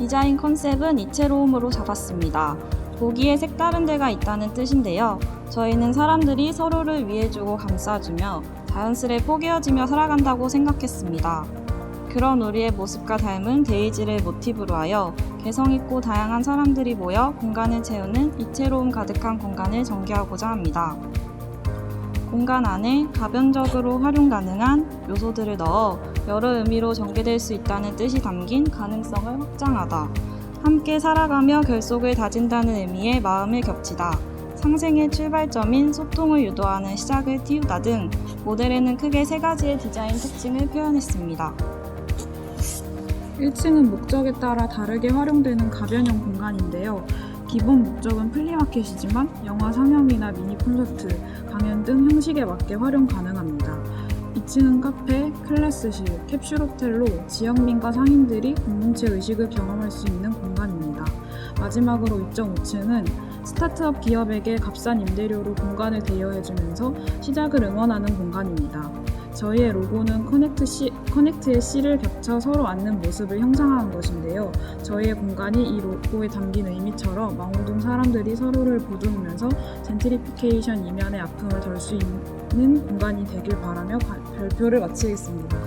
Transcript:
디자인 컨셉은 이채로움으로 잡았습니다. 보기에 색다른 데가 있다는 뜻인데요. 저희는 사람들이 서로를 위해주고 감싸주며 자연스레 포개어지며 살아간다고 생각했습니다. 그런 우리의 모습과 닮은 데이지를 모티브로 하여 개성있고 다양한 사람들이 모여 공간을 채우는 이채로움 가득한 공간을 전개하고자 합니다. 공간 안에 가변적으로 활용 가능한 요소들을 넣어 여러 의미로 전개될 수 있다는 뜻이 담긴 가능성을 확장하다. 함께 살아가며 결속을 다진다는 의미의 마음을 겹치다. 상생의 출발점인 소통을 유도하는 시작을 띄우다 등 모델에는 크게 세 가지의 디자인 특징을 표현했습니다. 1층은 목적에 따라 다르게 활용되는 가변형 공간인데요. 기본 목적은 플리마켓이지만 영화 상영이나 미니 콘서트, 강연 등 형식에 맞게 활용 가능합니다. 2층은 카페, 클래스실, 캡슐 호텔로 지역민과 상인들이 공동체 의식을 경험할 수 있는 공간입니다. 마지막으로 2.5층은 스타트업 기업에게 값싼 임대료로 공간을 대여해주면서 시작을 응원하는 공간입니다. 저희의 로고는 커넥트 C, 커넥트의 C를 겹쳐 서로 앉는 모습을 형상화한 것인데요. 저희의 공간이 이 로고에 담긴 의미처럼 망호동 사람들이 서로를 보듬으면서 젠트리피케이션 이면의 아픔을 덜 수 있는 공간이 되길 바라며 발- 발표를 마치겠습니다.